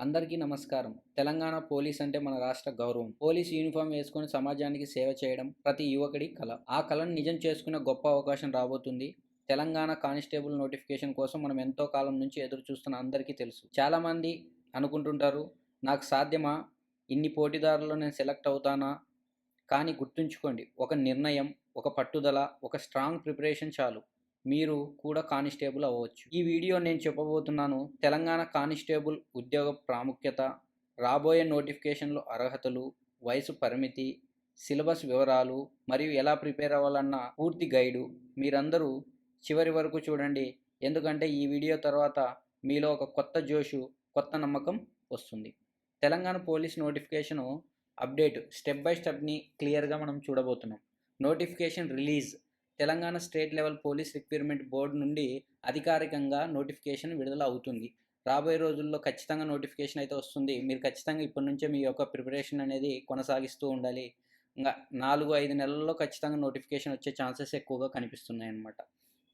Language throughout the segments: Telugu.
అందరికీ నమస్కారం. తెలంగాణ పోలీస్ అంటే మన రాష్ట్ర గౌరవం. పోలీస్ యూనిఫామ్ వేసుకొని సమాజానికి సేవ చేయడం ప్రతి యువకుడి కళ ఆ కళను నిజం చేసుకునే గొప్ప అవకాశం రాబోతుంది. తెలంగాణ కానిస్టేబుల్ నోటిఫికేషన్ కోసం మనం ఎంతో కాలం నుంచి ఎదురు చూస్తున్న అందరికీ తెలుసు. చాలామంది అనుకుంటుంటారు నాకు సాధ్యమా? ఇన్ని పోటీదారుల్లో నేను సెలెక్ట్ అవుతానా? కానీ గుర్తుంచుకోండి ఒక నిర్ణయం ఒక పట్టుదల ఒక స్ట్రాంగ్ ప్రిపరేషన్ చాలు. మీరు కూడా కానిస్టేబుల్ అవ్వచ్చు. ఈ వీడియో నేను చెప్పబోతున్నాను తెలంగాణ కానిస్టేబుల్ ఉద్యోగ ప్రాముఖ్యత రాబోయే నోటిఫికేషన్లు అర్హతలు వయసు పరిమితి సిలబస్ వివరాలు మరియు ఎలా ప్రిపేర్ అవ్వాలన్న పూర్తి గైడు మీరందరూ చివరి వరకు చూడండి. ఎందుకంటే ఈ వీడియో తర్వాత మీలో ఒక కొత్త జోషు కొత్త నమ్మకం వస్తుంది. Telangana police notification update step by stepney క్లియర్గా మనం చూడబోతున్నాం. Notification release Telangana state level police recruitment board నుండి అధికారికంగా నోటిఫికేషన్ విడుదల అవుతుంది. రాబోయే రోజుల్లో ఖచ్చితంగా నోటిఫికేషన్ అయితే వస్తుంది. మీరు ఖచ్చితంగా ఇప్పటి నుంచే మీ యొక్క ప్రిపరేషన్ అనేది కొనసాగిస్తూ ఉండాలి. ఇంకా నాలుగు ఐదు నెలల్లో ఖచ్చితంగా నోటిఫికేషన్ వచ్చే ఛాన్సెస్ ఎక్కువగా కనిపిస్తున్నాయి అన్నమాట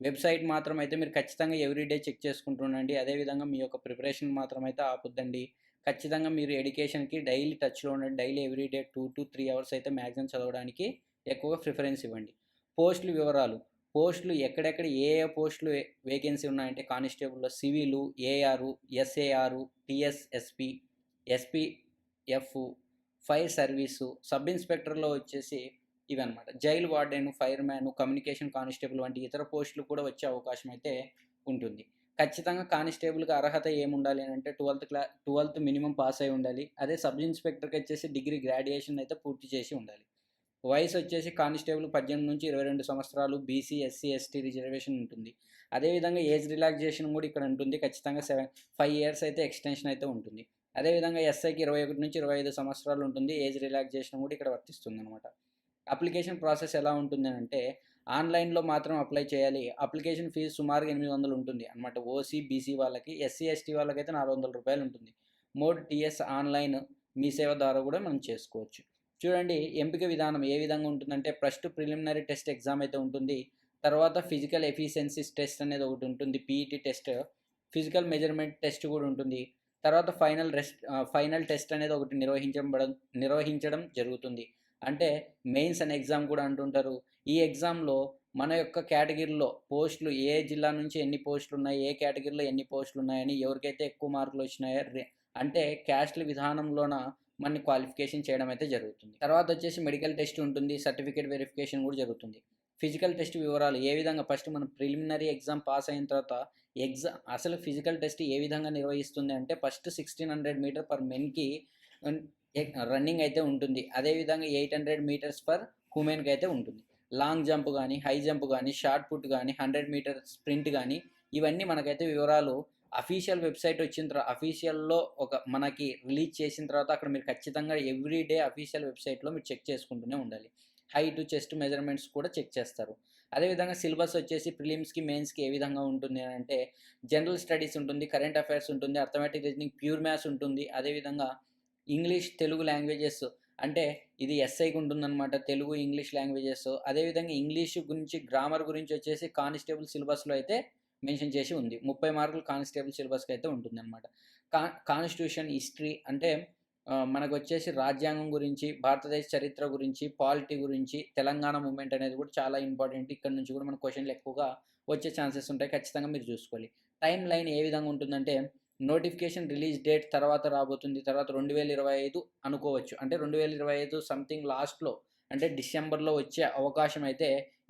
వెబ్సైట్ మాత్రం అయితే మీరు ఖచ్చితంగా ఎవ్రీడే చెక్ చేసుకుంటుండండి అదేవిధంగా మీ యొక్క ప్రిపరేషన్ మాత్రం అయితే ఆపొద్దండి. ఖచ్చితంగా మీరు ఎడ్యుకేషన్కి డైలీ టచ్లో ఉండండి. Daily everyday two to three hours అయితే మ్యాక్సిమం చదవడానికి ఎక్కువగా ప్రిఫరెన్స్ ఇవ్వండి. పోస్టులు వివరాలు. పోస్టులు ఎక్కడెక్కడ ఏ ఏ పోస్టులు వేకెన్సీ ఉన్నాయంటే కానిస్టేబుల్లో civil AR SAR TSSP SPF fire service sub ఇన్స్పెక్టర్లో వచ్చేసి ఇవన్నమాట. Jail warden fireman communication constable వంటి ఇతర పోస్టులు కూడా వచ్చే అవకాశం అయితే ఉంటుంది. ఖచ్చితంగా కానిస్టేబుల్కి అర్హత ఏముండాలి అని అంటే ట్వెల్త్ క్లా ట్వెల్త్ మినిమం పాస్ అయి ఉండాలి. అదే సబ్ ఇన్స్పెక్టర్కి వచ్చేసి డిగ్రీ గ్రాడ్యుయేషన్ అయితే పూర్తి చేసి ఉండాలి. వయసు వచ్చేసి కానిస్టేబుల్ పద్దెనిమిది నుంచి ఇరవై రెండు సంవత్సరాలు బీసీ ఎస్సీ ఎస్టీ రిజర్వేషన్ ఉంటుంది. అదేవిధంగా ఏజ్ రిలాక్సేషన్ కూడా ఇక్కడ ఉంటుంది. ఖచ్చితంగా సెవెన్ ఫైవ్ ఇయర్స్ అయితే ఎక్స్టెన్షన్ అయితే ఉంటుంది. అదేవిధంగా ఎస్ఐకి ఇరవై ఒకటి నుంచి ఇరవై ఐదు సంవత్సరాలు ఉంటుంది. ఏజ్ రిలాక్సేషన్ కూడా ఇక్కడ వర్తిస్తుంది అనమాట అప్లికేషన్ ప్రాసెస్ ఎలా ఉంటుంది అంటే ఆన్లైన్లో మాత్రం అప్లై చేయాలి. అప్లికేషన్ ఫీజు సుమారుగా ఎనిమిది వందలు ఉంటుంది అనమాట ఓసీ బీసీ వాళ్ళకి ఎస్సీ ఎస్టీ వాళ్ళకైతే నాలుగు వందల రూపాయలు ఉంటుంది. మోడ్ టీఎస్ ఆన్లైన్ మీ సేవ ద్వారా కూడా మనం చేసుకోవచ్చు. చూడండి ఎంపిక విధానం ఏ విధంగా ఉంటుందంటే ఫస్ట్ ప్రిలిమినరీ టెస్ట్ ఎగ్జామ్ అయితే ఉంటుంది. తర్వాత ఫిజికల్ ఎఫిషియన్సీస్ టెస్ట్ అనేది ఒకటి ఉంటుంది PET test physical measurement test కూడా ఉంటుంది. తర్వాత ఫైనల్ రెస్ట్ ఫైనల్ టెస్ట్ అనేది ఒకటి నిర్వహించబడం నిర్వహించడం జరుగుతుంది. అంటే మెయిన్స్ అనే ఎగ్జామ్ కూడా అంటుంటారు. ఈ ఎగ్జామ్లో మన యొక్క కేటగిరీలో పోస్టులు ఏ జిల్లా నుంచి ఎన్ని పోస్టులు ఉన్నాయి ఏ కేటగిరీలో ఎన్ని పోస్టులు ఉన్నాయని ఎవరికైతే ఎక్కువ మార్కులు వచ్చినాయో అంటే క్యాస్ట్ల విధానంలోన మనని క్వాలిఫికేషన్ చేయడం అయితే జరుగుతుంది. తర్వాత వచ్చేసి మెడికల్ టెస్ట్ ఉంటుంది సర్టిఫికేట్ వెరిఫికేషన్ కూడా జరుగుతుంది. ఫిజికల్ టెస్ట్ వివరాలు ఏ విధంగా ఫస్ట్ మనం ప్రిలిమినరీ ఎగ్జామ్ పాస్ అయిన తర్వాత ఎగ్జామ్ అసలు ఫిజికల్ టెస్ట్ ఏ విధంగా నిర్వహిస్తుంది అంటే first sixteen hundred metre per మెన్కి running అయితే ఉంటుంది. అదేవిధంగా ఎయిట్ హండ్రెడ్ మీటర్స్ పర్ హుమెన్కి అయితే ఉంటుంది. లాంగ్ జంప్ కానీ హై జంప్ కానీ షార్ట్ పుట్ కానీ హండ్రెడ్ మీటర్ స్ప్రింట్ కానీ ఇవన్నీ మనకైతే వివరాలు అఫీషియల్ వెబ్సైట్ వచ్చిన తర్వాత అఫీషియల్లో ఒక మనకి రిలీజ్ చేసిన తర్వాత అక్కడ మీరు ఖచ్చితంగా ఎవ్రీ డే అఫీషియల్ వెబ్సైట్లో మీరు చెక్ చేసుకుంటూనే ఉండాలి. హైట్ చెస్ట్ మెజర్మెంట్స్ కూడా చెక్ చేస్తారు. అదేవిధంగా సిలబస్ వచ్చేసి ప్రిలిమ్స్కి మెయిన్స్కి ఏ విధంగా ఉంటుంది అని అంటే జనరల్ స్టడీస్ ఉంటుంది కరెంట్ అఫైర్స్ ఉంటుంది అర్థమెటిక్ రీజనింగ్ ప్యూర్ మ్యాథ్స్ ఉంటుంది. అదేవిధంగా ఇంగ్లీష్ తెలుగు లాంగ్వేజెస్ అంటే ఇది ఎస్ఐకి ఉంటుందన్నమాట తెలుగు ఇంగ్లీష్ లాంగ్వేజెస్. అదేవిధంగా ఇంగ్లీష్ గురించి గ్రామర్ గురించి వచ్చేసి కానిస్టేబుల్ సిలబస్లో అయితే మెన్షన్ చేసి ఉంది. ముప్పై మార్కులు కానిస్టేబుల్ సిలబస్కి అయితే ఉంటుంది అనమాట కా కాన్స్టిట్యూషన్ హిస్టరీ అంటే మనకు వచ్చేసి రాజ్యాంగం గురించి భారతదేశ చరిత్ర గురించి పాలిటీ గురించి తెలంగాణ మూమెంట్ అనేది కూడా చాలా ఇంపార్టెంట్. ఇక్కడ నుంచి కూడా మన క్వశ్చన్లు ఎక్కువగా వచ్చే ఛాన్సెస్ ఉంటాయి. ఖచ్చితంగా మీరు చూసుకోవాలి. టైం లైన్ ఏ విధంగా ఉంటుందంటే నోటిఫికేషన్ రిలీజ్ డేట్ తర్వాత రాబోతుంది. తర్వాత రెండు వేల ఇరవై ఐదు అనుకోవచ్చు. అంటే రెండు వేల ఇరవై ఐదు సంథింగ్ లాస్ట్లో అంటే డిసెంబర్లో వచ్చే అవకాశం అయితే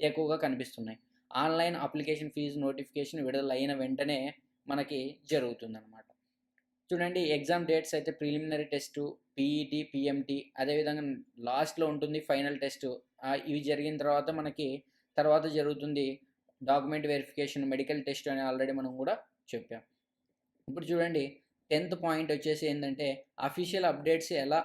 ఎక్కువగా కనిపిస్తున్నాయి. ఆన్లైన్ అప్లికేషన్ ఫీజు నోటిఫికేషన్ విడుదల అయిన వెంటనే మనకి జరుగుతుందన్నమాట. చూడండి ఎగ్జామ్ డేట్స్ అయితే ప్రిలిమినరీ టెస్టు పీఈటీ పిఎంటీ అదేవిధంగా లాస్ట్లో ఉంటుంది ఫైనల్ టెస్ట్. ఇవి జరిగిన తర్వాత మనకి తర్వాత జరుగుతుంది డాక్యుమెంట్ వెరిఫికేషన్ మెడికల్ టెస్ట్ అని ఆల్రెడీ మనం కూడా చెప్పాం. ఇప్పుడు చూడండి టెన్త్ పాయింట్ వచ్చేసి ఏంటంటే అఫీషియల్ అప్డేట్స్ ఎలా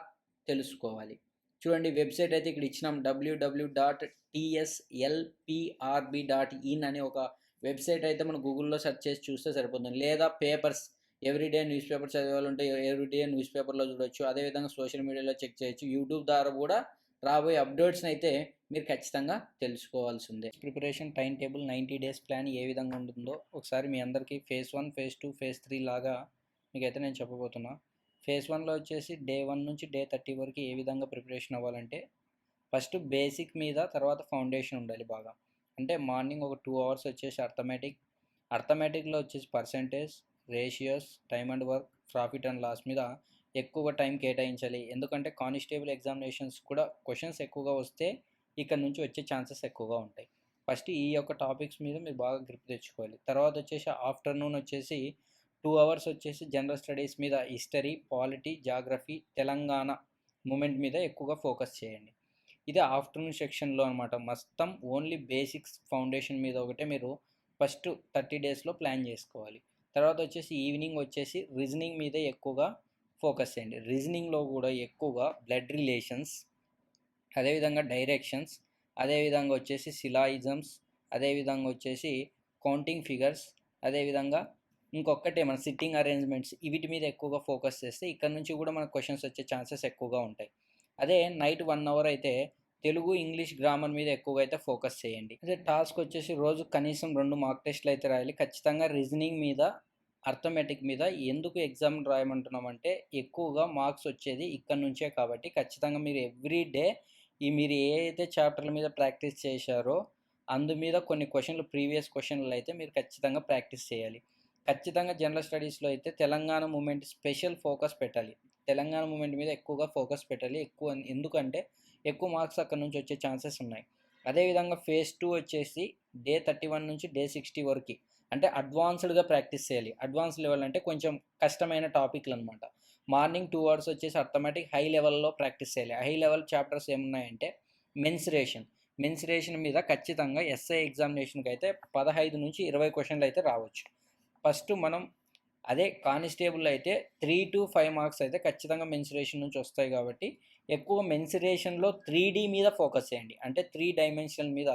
తెలుసుకోవాలి? చూడండి వెబ్సైట్ అయితే ఇక్కడ ఇచ్చినాం. WW dot TSLPRB dot in అనే ఒక వెబ్సైట్ అయితే మనం గూగుల్లో సెర్చ్ చేసి చూస్తే సరిపోతుంది. లేదా పేపర్స్ ఎవ్రీడే న్యూస్ పేపర్ చదివాలంటే ఎవ్రీడే న్యూస్ పేపర్లో చూడొచ్చు. అదేవిధంగా సోషల్ మీడియాలో చెక్ చేయొచ్చు. యూట్యూబ్ ద్వారా కూడా రాబోయే అప్డేట్స్ని అయితే మీరు ఖచ్చితంగా తెలుసుకోవాల్సిందే. Preparation time table ninety days plan ఏ విధంగా ఉంటుందో ఒకసారి మీ అందరికీ phase one phase two phase three లాగా మీకైతే నేను చెప్పబోతున్నా. ఫేజ్ వన్లో వచ్చేసి డే వన్ నుంచి డే థర్టీ వరకు ఏ విధంగా ప్రిపరేషన్ అవ్వాలంటే ఫస్ట్ బేసిక్ మీద తర్వాత ఫౌండేషన్ ఉండాలి బాగా. అంటే మార్నింగ్ ఒక టూ అవర్స్ వచ్చేసి అర్థమెటిక్ అర్థమెటిక్లో వచ్చేసి percentage ratios time and work profit and loss మీద ఎక్కువగా టైం కేటాయించాలి. ఎందుకంటే కానిస్టేబుల్ ఎగ్జామినేషన్స్ కూడా క్వశ్చన్స్ ఎక్కువగా వస్తే ఇక్కడ నుంచి వచ్చే ఛాన్సెస్ ఎక్కువగా ఉంటాయి. ఫస్ట్ ఈ యొక్క టాపిక్స్ మీద మీరు బాగా గ్రిప్ తెచ్చుకోవాలి. తర్వాత వచ్చేసి ఆఫ్టర్నూన్ వచ్చేసి టూ అవర్స్ వచ్చేసి జనరల్ స్టడీస్ మీద history polity geography Telangana movement మీద ఎక్కువగా ఫోకస్ చేయండి. ఇది ఆఫ్టర్నూన్ సెక్షన్లో అనమాట మొత్తం ఓన్లీ బేసిక్స్ ఫౌండేషన్ మీద ఒకటే మీరు ఫస్ట్ థర్టీ డేస్లో ప్లాన్ చేసుకోవాలి. తర్వాత వచ్చేసి ఈవినింగ్ వచ్చేసి రీజనింగ్ మీద ఎక్కువగా ఫోకస్ చేయండి. రీజనింగ్లో కూడా ఎక్కువగా బ్లడ్ రిలేషన్స్ అదేవిధంగా డైరెక్షన్స్ అదేవిధంగా వచ్చేసి సిలాయిజమ్స్ అదేవిధంగా వచ్చేసి కౌంటింగ్ ఫిగర్స్ అదేవిధంగా ఇంకొకటి మన సిట్టింగ్ అరేంజ్మెంట్స్ వీటి మీద ఎక్కువగా ఫోకస్ చేస్తే ఇక్కడ నుంచి కూడా మనకు క్వశ్చన్స్ వచ్చే ఛాన్సెస్ ఎక్కువగా ఉంటాయి. అదే నైట్ వన్ అవర్ అయితే తెలుగు ఇంగ్లీష్ గ్రామర్ మీద ఎక్కువగా అయితే ఫోకస్ చేయండి. అదే టాస్క్ వచ్చేసి రోజు కనీసం రెండు మార్క్ టెస్ట్లు అయితే రాయాలి. ఖచ్చితంగా రీజనింగ్ మీద అర్థమెటిక్ మీద ఎందుకు ఎగ్జామ్ రాయమంటున్నామంటే ఎక్కువగా మార్క్స్ వచ్చేది ఇక్కడ నుంచే కాబట్టి ఖచ్చితంగా మీరు ఎవ్రీ డే ఈ మీరు ఏ అయితే చాప్టర్ల మీద ప్రాక్టీస్ చేశారో అందు మీద కొన్ని క్వశ్చన్లు ప్రీవియస్ క్వశ్చన్లు అయితే మీరు ఖచ్చితంగా ప్రాక్టీస్ చేయాలి. ఖచ్చితంగా జనరల్ స్టడీస్లో అయితే తెలంగాణ మూమెంట్ స్పెషల్ ఫోకస్ పెట్టాలి. తెలంగాణ మూమెంట్ మీద ఎక్కువగా ఫోకస్ పెట్టాలి. ఎక్కువ ఎందుకంటే ఎక్కువ మార్క్స్ అక్కడ నుంచి వచ్చే ఛాన్సెస్ ఉన్నాయి. అదేవిధంగా ఫేజ్ టూ వచ్చేసి డే థర్టీ వన్ నుంచి డే సిక్స్టీ వరకు అంటే అడ్వాన్స్డ్గా ప్రాక్టీస్ చేయాలి. అడ్వాన్స్ లెవెల్ అంటే కొంచెం కష్టమైన టాపిక్లు అనమాట మార్నింగ్ టూ అవర్స్ వచ్చేసి అర్థమెటిక్ హై లెవెల్లో ప్రాక్టీస్ చేయాలి. హై లెవెల్ చాప్టర్స్ ఏమున్నాయంటే మెన్సిరేషన్. మెన్సిరేషన్ మీద ఖచ్చితంగా ఎస్ఐ ఎగ్జామినేషన్కి అయితే పదహైదు నుంచి ఇరవై క్వశ్చన్లు అయితే రావచ్చు. ఫస్ట్ మనం అదే కానిస్టేబుల్ అయితే త్రీ టు ఫైవ్ మార్క్స్ అయితే ఖచ్చితంగా మెన్సురేషన్ నుంచి వస్తాయి కాబట్టి ఎక్కువ మెన్సురేషన్లో త్రీ డీ మీద ఫోకస్ చేయండి. అంటే త్రీ డైమెన్షన్ మీద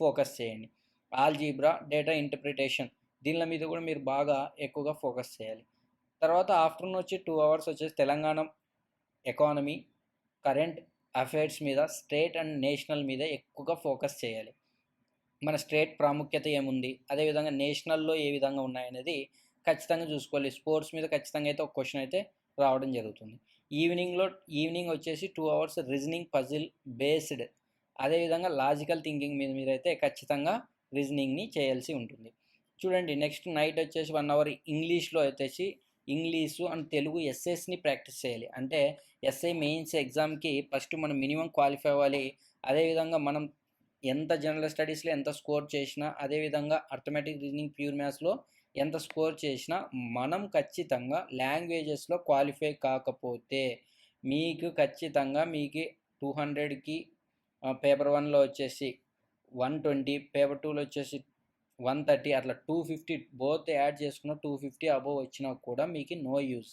ఫోకస్ చేయండి. ఆల్జీబ్రా డేటా ఇంటర్ప్రిటేషన్ దీనిల మీద కూడా మీరు బాగా ఎక్కువగా ఫోకస్ చేయాలి. తర్వాత ఆఫ్టర్నూన్ వచ్చి టూ అవర్స్ వచ్చేసి తెలంగాణ ఎకానమీ కరెంట్ అఫైర్స్ మీద స్టేట్ అండ్ నేషనల్ మీద ఎక్కువగా ఫోకస్ చేయాలి. మన స్టేట్ ప్రాముఖ్యత ఏముంది? అదేవిధంగా నేషనల్లో ఏ విధంగా ఉన్నాయనేది ఖచ్చితంగా చూసుకోవాలి. స్పోర్ట్స్ మీద ఖచ్చితంగా అయితే ఒక క్వశ్చన్ అయితే రావడం జరుగుతుంది. ఈవినింగ్లో ఈవినింగ్ వచ్చేసి two hours reasoning puzzle based. అదేవిధంగా లాజికల్ థింకింగ్ మీద మీరైతే ఖచ్చితంగా రీజనింగ్ని చేయాల్సి ఉంటుంది. చూడండి నెక్స్ట్ నైట్ వచ్చేసి వన్ అవర్ ఇంగ్లీష్లో వచ్చేసి ఇంగ్లీషు అండ్ తెలుగు ఎస్ఎస్ని ప్రాక్టీస్ చేయాలి. అంటే ఎస్ఐ మెయిన్స్ ఎగ్జామ్కి ఫస్ట్ మనం మినిమం క్వాలిఫై అవ్వాలి. అదేవిధంగా మనం ఎంత జనరల్ స్టడీస్లో ఎంత స్కోర్ చేసినా అదేవిధంగా అర్థమెటిక్ రీజనింగ్ ప్యూర్ మ్యాథ్స్లో ఎంత స్కోర్ చేసినా మనం ఖచ్చితంగా లాంగ్వేజెస్లో క్వాలిఫై కాకపోతే మీకు ఖచ్చితంగా మీకు టూ హండ్రెడ్కి పేపర్ వన్లో వచ్చేసి వన్ ట్వంటీ పేపర్ టూలో వచ్చేసి వన్ థర్టీ అట్లా టూ ఫిఫ్టీ బోత్ యాడ్ చేసుకున్న టూ ఫిఫ్టీ అబోవ్ వచ్చినా కూడా మీకు నో యూస్.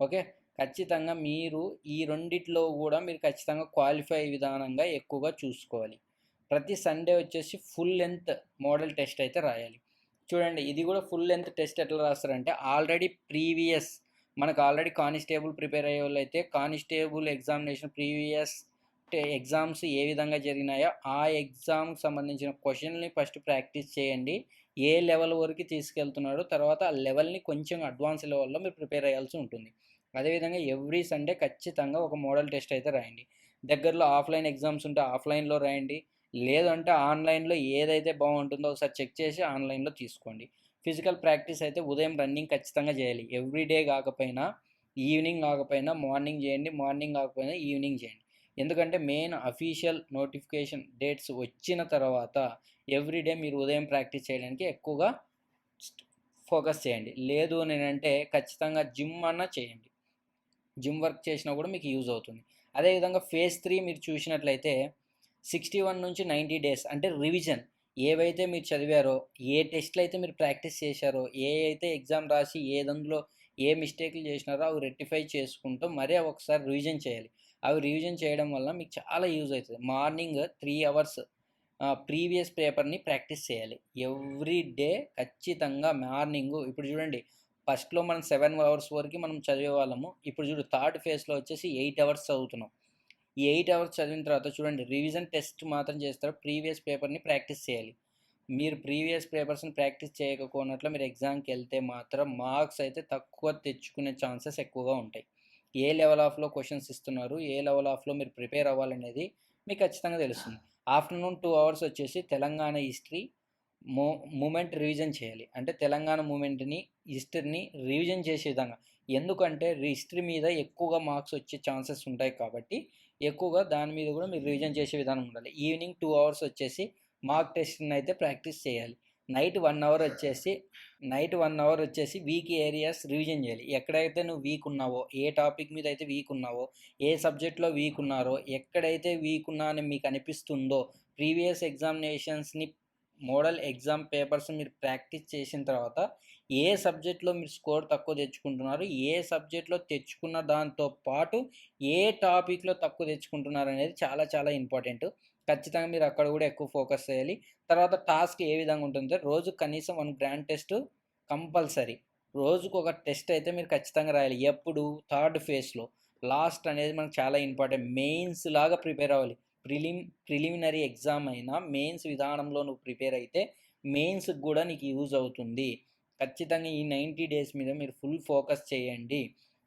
ఓకే? ఖచ్చితంగా మీరు ఈ రెండిట్లో కూడా మీరు ఖచ్చితంగా క్వాలిఫై విధానంగా ఎక్కువగా చూసుకోవాలి. ప్రతి సండే వచ్చేసి ఫుల్ లెంత్ మోడల్ టెస్ట్ అయితే రాయాలి. చూడండి ఇది కూడా ఫుల్ లెంత్ టెస్ట్ ఎట్లా రాస్తారంటే ఆల్రెడీ ప్రీవియస్ మనకు ఆల్రెడీ కానిస్టేబుల్ ప్రిపేర్ అయ్యే వాళ్ళు అయితే కానిస్టేబుల్ ఎగ్జామినేషన్ ప్రీవియస్ ఎగ్జామ్స్ ఏ విధంగా జరిగినాయో ఆ ఎగ్జామ్కి సంబంధించిన క్వశ్చన్ని ఫస్ట్ ప్రాక్టీస్ చేయండి. ఏ లెవెల్ వరకు తీసుకెళ్తున్నాడో తర్వాత ఆ లెవెల్ని కొంచెం అడ్వాన్స్ లెవెల్లో మీరు ప్రిపేర్ అయ్యాల్సి ఉంటుంది. అదేవిధంగా ఎవ్రీ సండే ఖచ్చితంగా ఒక మోడల్ టెస్ట్ అయితే రాయండి. దగ్గరలో ఆఫ్లైన్ ఎగ్జామ్స్ ఉంటే ఆఫ్లైన్లో రాయండి. లేదంటే ఆన్లైన్లో ఏదైతే బాగుంటుందో ఒకసారి చెక్ చేసి ఆన్లైన్లో తీసుకోండి. ఫిజికల్ ప్రాక్టీస్ అయితే ఉదయం రన్నింగ్ ఖచ్చితంగా చేయాలి. ఎవ్రీ డే కాకపోయినా ఈవినింగ్ కాకపోయినా మార్నింగ్ చేయండి మార్నింగ్ కాకపోయినా ఈవినింగ్ చేయండి. ఎందుకంటే మెయిన్ అఫీషియల్ నోటిఫికేషన్ డేట్స్ వచ్చిన తర్వాత ఎవ్రీడే మీరు ఉదయం ప్రాక్టీస్ చేయడానికి ఎక్కువగా ఫోకస్ చేయండి. లేదు నేనంటే ఖచ్చితంగా జిమ్ అన్నా చేయండి. జిమ్ వర్క్ చేసినా కూడా మీకు యూజ్ అవుతుంది. అదేవిధంగా ఫేజ్ త్రీ మీరు చూసినట్లయితే సిక్స్టీ వన్ నుంచి నైంటీ డేస్ అంటే రివిజన్. ఏవైతే మీరు చదివారో ఏ టెస్ట్లు అయితే మీరు ప్రాక్టీస్ చేశారో ఏ అయితే ఎగ్జామ్ రాసి ఏదందులో ఏ మిస్టేక్లు చేసినారో అవి రెక్టిఫై చేసుకుంటూ మరీ ఒకసారి రివిజన్ చేయాలి. అవి రివిజన్ చేయడం వల్ల మీకు చాలా యూజ్ అవుతుంది. మార్నింగ్ త్రీ అవర్స్ ప్రీవియస్ పేపర్ని ప్రాక్టీస్ చేయాలి. ఎవ్రీ డే ఖచ్చితంగా మార్నింగ్ ఇప్పుడు చూడండి ఫస్ట్లో మనం సెవెన్ అవర్స్ వరకు మనం చదివే వాళ్ళము. ఇప్పుడు చూడు థర్డ్ ఫేజ్లో వచ్చేసి ఎయిట్ అవర్స్ చదువుతున్నాం. ఈ ఎయిట్ అవర్స్ చదివిన తర్వాత చూడండి రివిజన్ టెస్ట్ మాత్రం చేస్తారు. ప్రీవియస్ పేపర్ని ప్రాక్టీస్ చేయాలి. మీరు ప్రీవియస్ పేపర్స్ని ప్రాక్టీస్ చేయకపోయినట్లు మీరు ఎగ్జామ్కి వెళ్తే మాత్రం మార్క్స్ అయితే తక్కువ తెచ్చుకునే ఛాన్సెస్ ఎక్కువగా ఉంటాయి. ఏ లెవెల్ ఆఫ్లో క్వశ్చన్స్ ఇస్తున్నారు ఏ లెవెల్ ఆఫ్లో మీరు ప్రిపేర్ అవ్వాలనేది మీకు ఖచ్చితంగా తెలుస్తుంది. ఆఫ్టర్నూన్ టూ అవర్స్ వచ్చేసి తెలంగాణ హిస్టరీ మూ మూమెంట్ రివిజన్ చేయాలి. అంటే తెలంగాణ మూమెంట్ని హిస్టరీని రివిజన్ చేసే విధంగా ఎందుకంటే హిస్టరీ మీద ఎక్కువగా మార్క్స్ వచ్చే ఛాన్సెస్ ఉంటాయి కాబట్టి ఎక్కువగా దాని మీద కూడా మీరు రివిజన్ చేసే విధానం ఉండాలి. ఈవినింగ్ టూ అవర్స్ వచ్చేసి మార్క్ టెస్ట్ని అయితే ప్రాక్టీస్ చేయాలి. నైట్ వన్ అవర్ వచ్చేసి నైట్ వన్ అవర్ వచ్చేసి వీక్ ఏరియాస్ రివిజన్ చేయాలి. ఎక్కడైతే నువ్వు వీక్ ఉన్నావో ఏ టాపిక్ మీద అయితే వీక్ ఉన్నావో ఏ సబ్జెక్ట్లో వీక్ ఉన్నారో ఎక్కడైతే వీక్ ఉన్నా అని మీకు అనిపిస్తుందో ప్రీవియస్ ఎగ్జామినేషన్స్ని మోడల్ ఎగ్జామ్ పేపర్స్ మీరు ప్రాక్టీస్ చేసిన తర్వాత ఏ సబ్జెక్ట్లో మీరు స్కోర్ తక్కువ తెచ్చుకుంటున్నారు ఏ సబ్జెక్ట్లో తెచ్చుకున్న దాంతో పాటు ఏ టాపిక్లో తక్కువ తెచ్చుకుంటున్నారు అనేది చాలా చాలా ఇంపార్టెంట్. ఖచ్చితంగా మీరు అక్కడ కూడా ఎక్కువ ఫోకస్ చేయాలి. తర్వాత టాస్క్ ఏ విధంగా ఉంటుందో రోజు కనీసం వన్ గ్రాండ్ టెస్ట్ కంపల్సరీ. రోజుకు ఒక టెస్ట్ అయితే మీరు ఖచ్చితంగా రాయాలి. ఎప్పుడు? థర్డ్ ఫేజ్లో. లాస్ట్ అనేది మనకు చాలా ఇంపార్టెంట్. మెయిన్స్ లాగా ప్రిపేర్ అవ్వాలి. ప్రిలిమ్ ప్రిలిమినరీ ఎగ్జామ్ అయినా మెయిన్స్ విధానంలో నువ్వు ప్రిపేర్ అయితే మెయిన్స్కి కూడా నీకు యూజ్ అవుతుంది. ఖచ్చితంగా ఈ నైంటీ డేస్ మీద మీరు ఫుల్ ఫోకస్ చేయండి.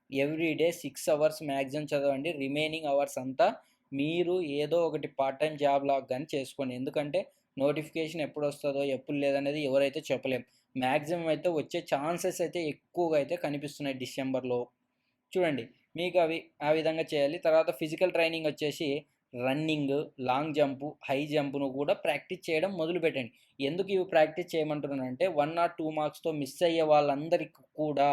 Every day six hours maximum చదవండి. రిమైనింగ్ అవర్స్ అంతా మీరు ఏదో ఒకటి పార్ట్ టైం జాబ్ లాగా కానీ చేసుకోండి. ఎందుకంటే నోటిఫికేషన్ ఎప్పుడు వస్తుందో ఎప్పుడు లేదనేది ఎవరైతే చెప్పలేం. మ్యాక్సిమం అయితే వచ్చే ఛాన్సెస్ అయితే ఎక్కువగా అయితే కనిపిస్తున్నాయి డిసెంబర్లో. చూడండి మీకు అవి ఆ విధంగా చేయాలి. తర్వాత ఫిజికల్ ట్రైనింగ్ వచ్చేసి రన్నింగ్ లాంగ్ జంపు హై జంప్ను కూడా ప్రాక్టీస్ చేయడం మొదలుపెట్టండి. ఎందుకు ఇవి ప్రాక్టీస్ చేయమంటున్నానంటే వన్ ఆర్ టూ మార్క్స్తో మిస్ అయ్యే వాళ్ళందరికీ కూడా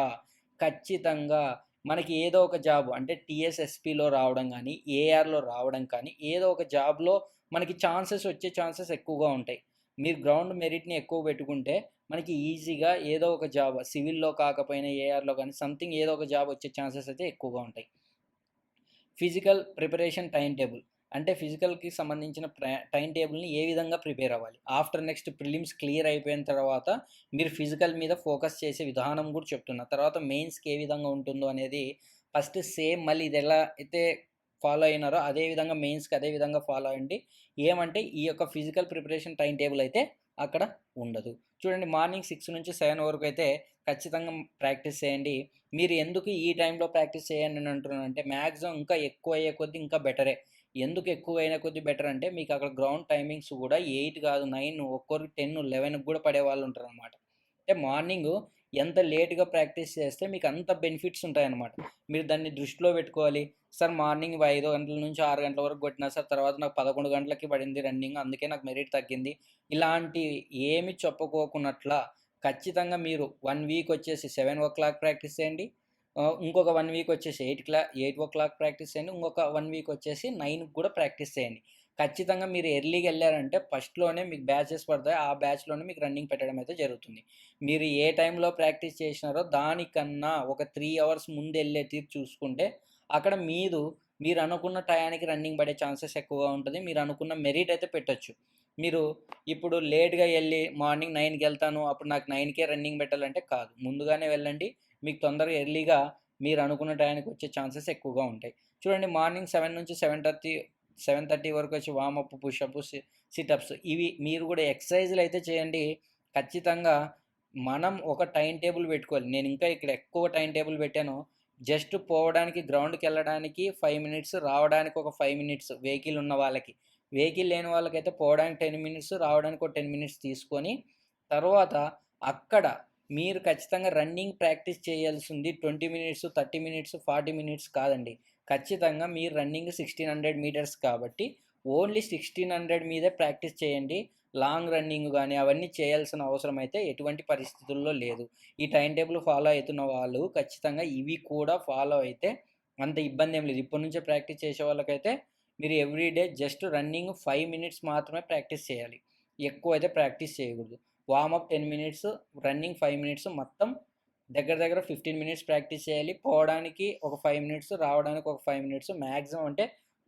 ఖచ్చితంగా మనకి ఏదో ఒక జాబ్ అంటే టీఎస్ఎస్పిలో రావడం కానీ ఏఆర్లో రావడం కానీ ఏదో ఒక జాబ్లో మనకి ఛాన్సెస్ వచ్చే ఛాన్సెస్ ఎక్కువగా ఉంటాయి. మీరు గ్రౌండ్ మెరిట్ని ఎక్కువ పెట్టుకుంటే మనకి ఈజీగా ఏదో ఒక జాబ్ సివిల్లో కాకపోయినా ఏఆర్లో కానీ సంథింగ్ ఏదో ఒక జాబ్ వచ్చే ఛాన్సెస్ అయితే ఎక్కువగా ఉంటాయి. Physical preparation time table. అంటే ఫిజికల్కి సంబంధించిన టైం టేబుల్ని ఏ విధంగా ప్రిపేర్ అవ్వాలి? ఆఫ్టర్ నెక్స్ట్ ప్రిలిమ్స్ క్లియర్ అయిపోయిన తర్వాత మీరు ఫిజికల్ మీద ఫోకస్ చేసే విధానం కూడా చెప్తున్నా. తర్వాత మెయిన్స్కి ఏ విధంగా ఉంటుందో అనేది ఫస్ట్ సేమ్ మళ్ళీ ఇది ఎలా అయితే ఫాలో అయినారో అదే విధంగా మెయిన్స్కి అదే విధంగా ఫాలో అయ్యండి. ఏమంటే ఈ యొక్క ఫిజికల్ ప్రిపరేషన్ టైం టేబుల్ అయితే అక్కడ ఉండదు. చూడండి మార్నింగ్ సిక్స్ నుంచి సెవెన్ వరకు అయితే ఖచ్చితంగా ప్రాక్టీస్ చేయండి. మీరు ఎందుకు ఈ టైంలో ప్రాక్టీస్ చేయండి అని అంటున్నానంటే మ్యాక్సిమం ఇంకా ఎక్కువ అయ్యే కొద్దీ ఇంకా బెటరే. ఎందుకు ఎక్కువ అయినా కొద్ది బెటర్ అంటే మీకు అక్కడ గ్రౌండ్ టైమింగ్స్ కూడా ఎయిట్ కాదు నైన్ ఒక్కొక్కరికి టెన్ లెవెన్కి కూడా పడే వాళ్ళు ఉంటారు అనమాట అంటే మార్నింగ్ ఎంత లేట్గా ప్రాక్టీస్ చేస్తే మీకు అంత బెనిఫిట్స్ ఉంటాయన్నమాట. మీరు దాన్ని దృష్టిలో పెట్టుకోవాలి. సార్ మార్నింగ్ ఐదు గంటల నుంచి ఆరు గంటల వరకు కొట్టినా సార్ తర్వాత నాకు పదకొండు గంటలకి పడింది రన్నింగ్ అందుకే నాకు మెరిట్ తగ్గింది. ఇలాంటి ఏమి చెప్పుకోకున్నట్ల ఖచ్చితంగా మీరు వన్ వీక్ వచ్చేసి సెవెన్ ఓ క్లాక్ ప్రాక్టీస్ చేయండి. ఇంకొక వన్ వీక్ వచ్చేసి ఎయిట్ క్లా ఎయిట్ ఓ క్లాక్ ప్రాక్టీస్ చేయండి. ఇంకొక వన్ వీక్ వచ్చేసి నైన్కి కూడా ప్రాక్టీస్ చేయండి. ఖచ్చితంగా మీరు ఎర్లీగా వెళ్ళారంటే ఫస్ట్లోనే మీకు బ్యాచెస్ పడతాయి. ఆ బ్యాచ్లోనే మీకు రన్నింగ్ పెట్టడం అయితే జరుగుతుంది. మీరు ఏ టైంలో ప్రాక్టీస్ చేసినారో దానికన్నా ఒక త్రీ అవర్స్ ముందు వెళ్ళే తీరు చూసుకుంటే అక్కడ మీరు మీరు అనుకున్న టయానికి రన్నింగ్ పడే ఛాన్సెస్ ఎక్కువగా ఉంటుంది. మీరు అనుకున్న మెరిట్ అయితే పెట్టచ్చు. మీరు ఇప్పుడు లేట్గా వెళ్ళి మార్నింగ్ నైన్కి వెళ్తాను. అప్పుడు నాకు నైన్కే రన్నింగ్ పెట్టాలంటే కాదు. ముందుగానే వెళ్ళండి. మీకు తొందరగా ఎర్లీగా మీరు అనుకున్న టయానికి వచ్చే ఛాన్సెస్ ఎక్కువగా ఉంటాయి. చూడండి మార్నింగ్ సెవెన్ నుంచి సెవెన్ థర్టీ సెవెన్ థర్టీ వరకు వచ్చి వామప్ పుషప్ సిటప్స్ ఇవి మీరు కూడా ఎక్సర్సైజులు అయితే చేయండి. ఖచ్చితంగా మనం ఒక టైం టేబుల్ పెట్టుకోవాలి. నేను ఇంకా ఇక్కడ ఎక్కువ టైం టేబుల్ పెట్టాను. జస్ట్ పోవడానికి గ్రౌండ్కి వెళ్ళడానికి ఫైవ్ మినిట్స్ రావడానికి ఒక ఫైవ్ మినిట్స్ వెహికల్ ఉన్న వాళ్ళకి. వెహికల్ లేని వాళ్ళకైతే పోవడానికి టెన్ మినిట్స్ రావడానికి ఒక టెన్ మినిట్స్ తీసుకొని తర్వాత అక్కడ మీరు ఖచ్చితంగా రన్నింగ్ ప్రాక్టీస్ చేయాల్సింది twenty minutes thirty minutes forty minutes కాదండి. ఖచ్చితంగా మీరు రన్నింగ్ సిక్స్టీన్ హండ్రెడ్ మీటర్స్ కాబట్టి ఓన్లీ సిక్స్టీన్ హండ్రెడ్ మీదే ప్రాక్టీస్ చేయండి. లాంగ్ రన్నింగ్ కానీ అవన్నీ చేయాల్సిన అవసరం అయితే ఎటువంటి పరిస్థితుల్లో లేదు. ఈ టైం టేబుల్ ఫాలో అవుతున్న వాళ్ళు ఖచ్చితంగా ఇవి కూడా ఫాలో అయితే అంత ఇబ్బంది ఏం లేదు. ఇప్పటి నుంచే ప్రాక్టీస్ చేసే వాళ్ళకైతే మీరు everyday just running five minutes మాత్రమే ప్రాక్టీస్ చేయాలి. ఎక్కువ అయితే ప్రాక్టీస్ చేయకూడదు. Warmup ten minutes running five minutes మొత్తం దగ్గర దగ్గర ఫిఫ్టీన్ మినిట్స్ ప్రాక్టీస్ చేయాలి. పోవడానికి ఒక ఫైవ్ మినిట్స్ రావడానికి ఒక ఫైవ్ మినిట్స్ మ్యాక్సిమం అంటే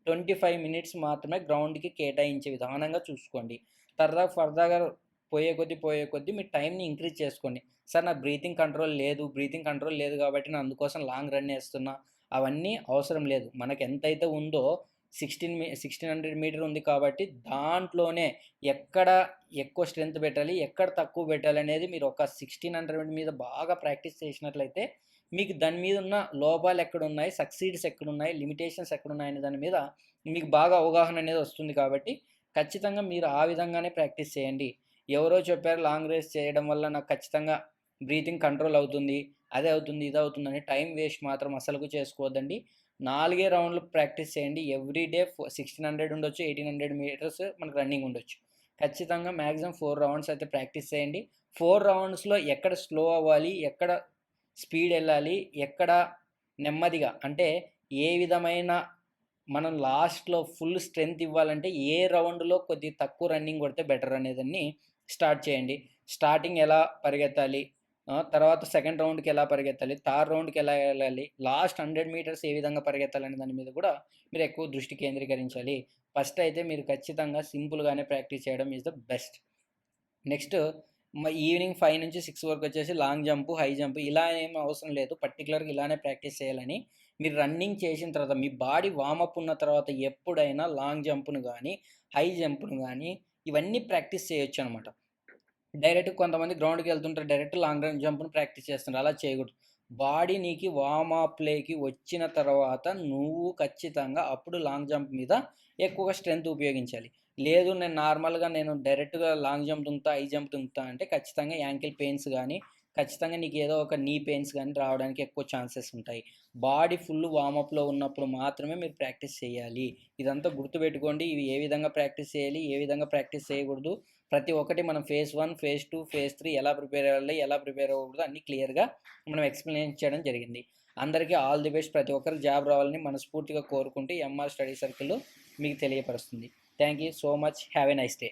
ట్వంటీ ఫైవ్ మినిట్స్ మాత్రమే గ్రౌండ్కి కేటాయించే విధానంగా చూసుకోండి. తర్వాత ఫర్దర్గా పోయే కొద్దీ పోయే కొద్దీ మీ టైంని ఇంక్రీజ్ చేసుకోండి. సార్ నా బ్రీతింగ్ కంట్రోల్ లేదు బ్రీతింగ్ కంట్రోల్ లేదు కాబట్టి నేను అందుకోసం లాంగ్ రన్ వేస్తున్నా. అవన్నీ అవసరం లేదు. మనకు ఎంతైతే ఉందో సిక్స్టీన్ మీ సిక్స్టీన్ హండ్రెడ్ మీటర్ ఉంది కాబట్టి దాంట్లోనే ఎక్కడ ఎక్కువ స్ట్రెంత్ పెట్టాలి ఎక్కడ తక్కువ పెట్టాలి అనేది మీరు ఒక సిక్స్టీన్ హండ్రెడ్ మీద బాగా ప్రాక్టీస్ చేసినట్లయితే మీకు దాని మీద ఉన్న లోపాలు ఎక్కడున్నాయి సక్సీడ్స్ ఎక్కడున్నాయి లిమిటేషన్స్ ఎక్కడున్నాయి అనే దాని మీద మీకు బాగా అవగాహన అనేది వస్తుంది కాబట్టి ఖచ్చితంగా మీరు ఆ విధంగానే ప్రాక్టీస్ చేయండి. ఎవరో చెప్పారు లాంగ్ రేస్ చేయడం వల్ల నాకు ఖచ్చితంగా బ్రీతింగ్ కంట్రోల్ అవుతుంది అదే అవుతుంది ఇది అవుతుందని టైం వేస్ట్ మాత్రం అసలుకు చేసుకోవద్దండి. నాలుగే రౌండ్లు ప్రాక్టీస్ చేయండి. ఎవ్రీ డే సిక్స్టీన్ హండ్రెడ్ ఉండొచ్చు ఎయిటీన్ హండ్రెడ్ మీటర్స్ మనకు రన్నింగ్ ఉండొచ్చు. ఖచ్చితంగా మ్యాక్సిమం ఫోర్ రౌండ్స్ అయితే ప్రాక్టీస్ చేయండి. ఫోర్ రౌండ్స్లో ఎక్కడ స్లో అవ్వాలి ఎక్కడ స్పీడ్ వెళ్ళాలి ఎక్కడ నెమ్మదిగా అంటే ఏ విధమైన మనం లాస్ట్లో ఫుల్ స్ట్రెంగ్త్ ఇవ్వాలంటే ఏ రౌండ్లో కొద్ది తక్కువ రన్నింగ్ కొడితే బెటర్ అనేదాన్ని స్టార్ట్ చేయండి. స్టార్టింగ్ ఎలా పరిగెత్తాలి తర్వాత సెకండ్ రౌండ్కి ఎలా పరిగెత్తాలి? థర్డ్ రౌండ్కి ఎలా వెళ్ళాలి? లాస్ట్ హండ్రెడ్ మీటర్స్ ఏ విధంగా పరిగెత్తాలి అనే దాని మీద కూడా మీరు ఎక్కువ దృష్టి కేంద్రీకరించాలి. ఫస్ట్ అయితే మీరు ఖచ్చితంగా సింపుల్గానే ప్రాక్టీస్ చేయడం is the best next evening five నుంచి సిక్స్ వరకు వచ్చేసి లాంగ్ జంప్ హై జంప్ ఇలా ఏం అవసరం లేదు. పర్టికులర్గా ఇలానే ప్రాక్టీస్ చేయాలని మీరు రన్నింగ్ చేసిన తర్వాత మీ బాడీ వామప్ ఉన్న తర్వాత ఎప్పుడైనా లాంగ్ జంప్ను కానీ హై జంప్ను కానీ ఇవన్నీ ప్రాక్టీస్ చేయొచ్చు అనమాట డైరెక్ట్ కొంతమంది గ్రౌండ్కి వెళ్తుంటారు. డైరెక్ట్ లాంగ్ రన్ జంప్ను ప్రాక్టీస్ చేస్తుంటారు. అలా చేయకూడదు. బాడీ నీకు వామప్లేకి వచ్చిన తర్వాత నువ్వు ఖచ్చితంగా అప్పుడు లాంగ్ జంప్ మీద ఎక్కువగా స్ట్రెంగ్త్ ఉపయోగించాలి. లేదు నేను నార్మల్గా నేను డైరెక్ట్గా లాంగ్ జంప్ దుంకుతా హై జంప్ దుంకుతా అంటే ఖచ్చితంగా యాంకిల్ పెయిన్స్ కానీ ఖచ్చితంగా నీకు ఏదో ఒక నీ పెయిన్స్ కానీ రావడానికి ఎక్కువ ఛాన్సెస్ ఉంటాయి. బాడీ ఫుల్ వామప్లో ఉన్నప్పుడు మాత్రమే మీరు ప్రాక్టీస్ చేయాలి. ఇదంతా గుర్తుపెట్టుకోండి. ఇవి ఏ విధంగా ప్రాక్టీస్ చేయాలి ఏ విధంగా ప్రాక్టీస్ చేయకూడదు. ప్రతి ఒక్కటి మనం phase one phase two phase three ఎలా ప్రిపేర్ అవ్వాలి ఎలా ప్రిపేర్ అవ్వకూడదు అన్ని క్లియర్గా మనం ఎక్స్ప్లెయిన్ చేయడం జరిగింది. అందరికీ ఆల్ ది బెస్ట్. ప్రతి ఒక్కరికి జాబ్ రావాలని మనస్ఫూర్తిగా కోరుకుంటూ ఎంఆర్ స్టడీ సర్కిల్ మీకు తెలియపరుస్తుంది. Thank you so much. Have a nice day.